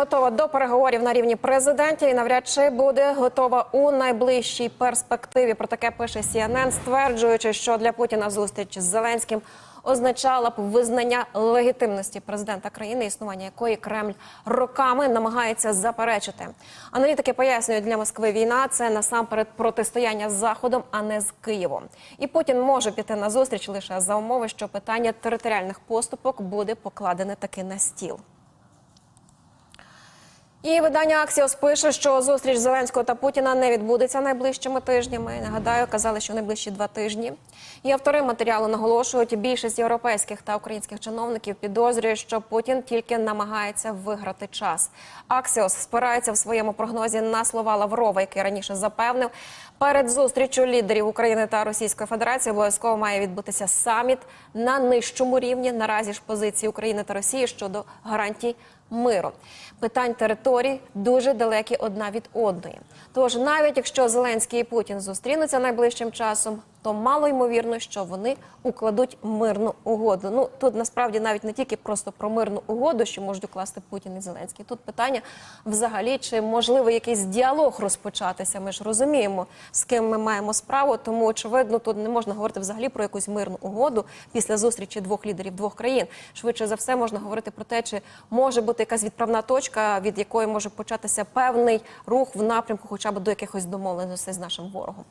готова до переговорів на рівні президентів і навряд чи буде готова у найближчій перспективі. Про таке пише CNN, стверджуючи, що для Путіна зустріч з Зеленським означала б визнання легітимності президента країни, існування якої Кремль роками намагається заперечити. Аналітики пояснюють, для Москви війна це насамперед протистояння з Заходом, а не з Києвом. І Путін може піти на зустріч лише за умови, що питання територіальних поступок буде покладене таки на стіл. І видання Аксіос пише, що зустріч Зеленського та Путіна не відбудеться найближчими тижнями. Нагадаю, казали, що найближчі два тижні. І автори матеріалу наголошують, більшість європейських та українських чиновників підозрює, що Путін тільки намагається виграти час. Аксіос спирається в своєму прогнозі на слова Лаврова, який раніше запевнив, перед зустрічю лідерів України та Російської Федерації обов'язково має відбутися саміт на нижчому рівні. Наразі ж позиції України та Росії щодо гарантій миру. Питань територій дуже далекі одна від одної. Тож, навіть якщо Зеленський і Путін зустрінуться найближчим часом, то мало ймовірно, що вони укладуть мирну угоду. Ну тут насправді навіть не тільки просто про мирну угоду, що можуть укласти Путін і Зеленський. Тут питання взагалі, чи можливо якийсь діалог розпочатися. Ми ж розуміємо, з ким ми маємо справу. Тому очевидно, тут не можна говорити взагалі про якусь мирну угоду після зустрічі двох лідерів двох країн. Швидше за все можна говорити про те, чи може бути якась відправна точка, від якої може початися певний рух в напрямку, хоча б до якихось домовленостей з нашим ворогом.